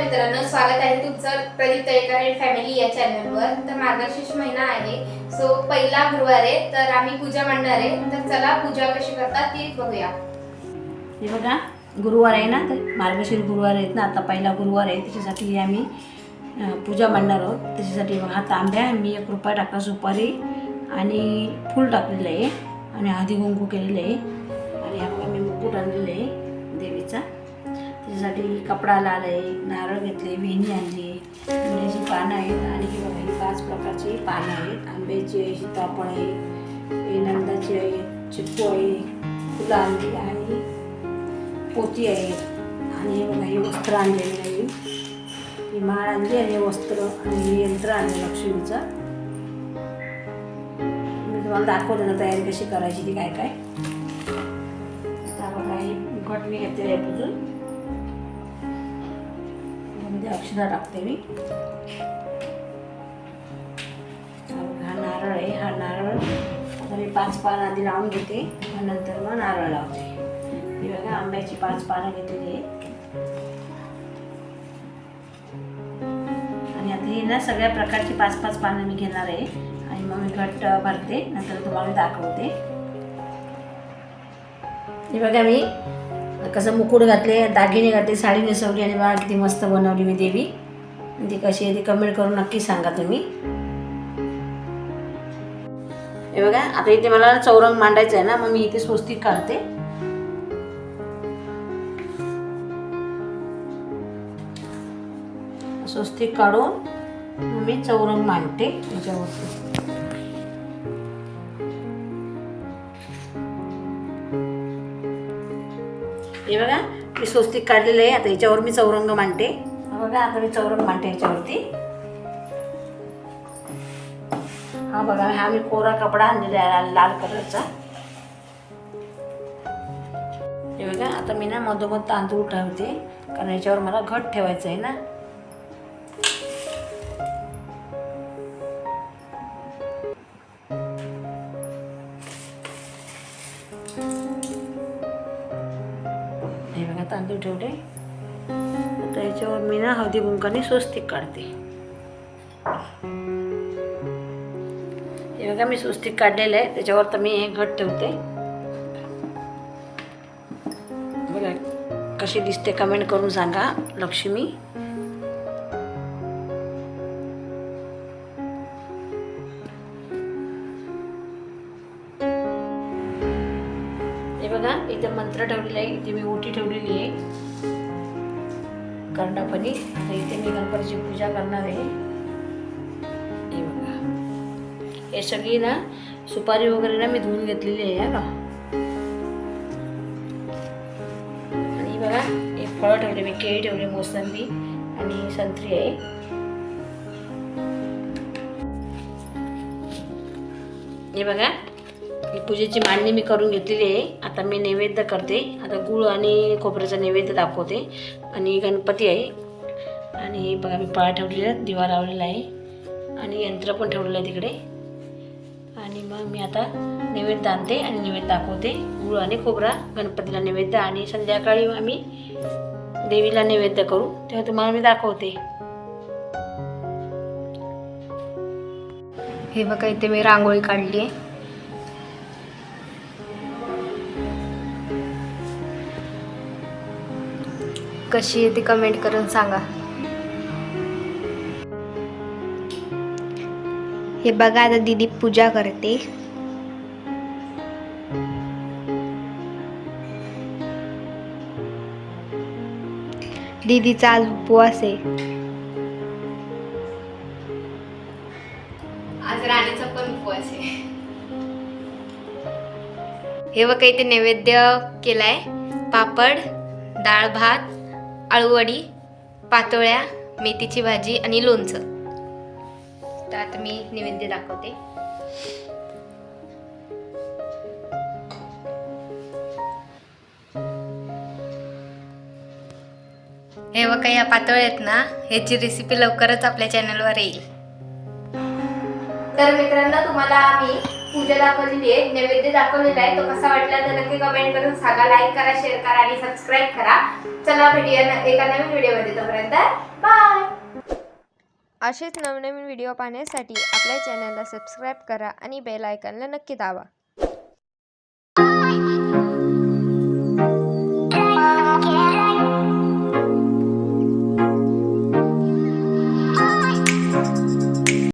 स्वागत आहे तुमचं प्रदीप तळेकर अँड फॅमिली या चॅनलवर तर मार्गशीर्ष महिना आहे. सो पहिला गुरुवार आहे तर आम्ही पूजा मांडणार आहे. तर चला पूजा कशी करतात ती बघूया. हे बघा गुरुवार आहे ना तर मार्गशीर गुरुवार आहेत ना आता पहिला गुरुवार आहे त्याच्यासाठी आम्ही पूजा मांडणार आहोत. त्याच्यासाठी बघा हा तांब्या मी एक रुपया टाकला सुपारी आणि फूल टाकलेलं आहे. आणि हळदी कुंकू केलेलं आहे. आणि हा मी मुकुट आणलेलं आहे देवीचा. त्याच्यासाठी कपडा लाल आहे नारळ घेतले वेणी आणली विड्याची पानं आहेत आणि हे बघा ही पाच प्रकारची पानं आहेत. आंब्याची आहे सीताफळ आहे हे नंदाची आहे चिक्कू आहे फुलं आणली आणि पोती आहे. आणि हे बघा हे वस्त्र आणलेले आहे. ही माळ आणली आणि वस्त्र आणि हे यंत्र आणलं लक्ष्मीचं. मी तुम्हाला दाखवते ना तयारी कशी करायची ती काय काय. आता बघा हे घट मी घेतलेलं आहे पुजून यामध्ये अक्षरा टाकते मी. हा नारळ आहे. हा नारळ आता मी पाच पान आधी लावून घेते. नंतर मग नारळ लावते. ही बघा आंब्याची पाच पानं घेतलेली आहे आणि आता हे ना सगळ्या प्रकारची पाच पाच पानं मी घेणार आहे. आणि मग मी घट्ट भरते. नंतर तुम्हाला दाखवते. हे बघा मी कसं मुकुट घातले दागिने घातले साडी नेसवली आणि बा किती मस्त बनवली मी देवी. ती कशी आहे ती कमेंट करून नक्की सांगा तुम्ही. हे बघा आता इथे मला चौरंग मांडायचं आहे ना मग मी इथे स्वस्तिक काढते. स्वस्तिक काढून मी चौरंग मांडते याच्यावरती. हे बघा मी स्वस्तिक काढलेलं आहे. आता याच्यावर मी चौरंग मांडते. बघा आता मी चौरंग मांडते याच्यावरती. हा बघा हा मी कोरा कपडा आणलेला आहे लाल कलरचा. हे बघा आता मी ना मधोमध तांदूळ ठेवते कारण याच्यावर मला घट ठेवायचं आहे ना. बघा तांदूळ ठेवले आता याच्यावर मी ना हळदी कुंकाने स्वस्तिक काढते. हे बघा मी स्वस्तिक काढलेलं आहे. त्याच्यावर तर मी हे घट ठेवते. बघा कशी दिसते कमेंट करून सांगा लक्ष्मी. हे बघा इथे मंत्र ठेवलेला आहे इथे मी ओटी ठेवलेली आहे. कर्णपणी आता इथे मी गणपतीची पूजा करणार आहे. हे बघा. हे सगळी ना सुपारी वगैरे ना मी धुवून घेतलेली आहे हा आणि बघा हे फळं ठेवले मी केळी ठेवले मोसंबी आणि संत्री आहे. हे बघा ही पूजेची मांडणी मी करून घेतलेली आहे. आता मी नैवेद्य करते. आता गुळ आणि खोबऱ्याचा नैवेद्य दाखवते. आणि गणपती आहे. आणि बघा मी पाळ ठेवलेला आहे, दिवा लावलेला आहे. आणि यंत्र पण ठेवलेलं आहे तिकडे. आणि मग मी आता नैवेद्य आणते आणि नैवेद्य दाखवते. गुळ आणि खोबरा गणपतीला नैवेद्य आणि संध्याकाळी आम्ही देवीला नैवेद्य करू. तेव्हा तुम्हाला मी दाखवते. हे बघा इथे मी रांगोळी काढली आहे. कशी आहे ती कमेंट करून सांगा. हे बघा आता दीदी पूजा करते. दीदीचा आज उपवास आहे. आज राणीचा पण उपवास आहे. हे बघा इथे नैवेद्य केलाय. पापड डाळ भात आळूवडी पातोळ्या मेथीची भाजी आणि लोणचं. तर आता मी नैवेद्य दाखवते. हे बघा या पातोळ्या आहेत ना ह्याची रेसिपी लवकरच आपल्या चॅनलवर येईल. तर मित्रांनो तुम्हाला आम्ही पूजा दाखवलेली आहे. नैवेद्य दाखवलेला आहे. तो कसा वाटला तर नक्की कमेंट करून सांगा. लाईक करा शेअर करा आणि सबस्क्राईब करा. चला भेटूया एका नवीन व्हिडिओमध्ये तोपर्यंत बाय असेच नवनवीन व्हिडिओ पाहण्यासाठी आपल्या चॅनलला सबस्क्राईब करा आणि बेल आयकॉनला नक्की दावा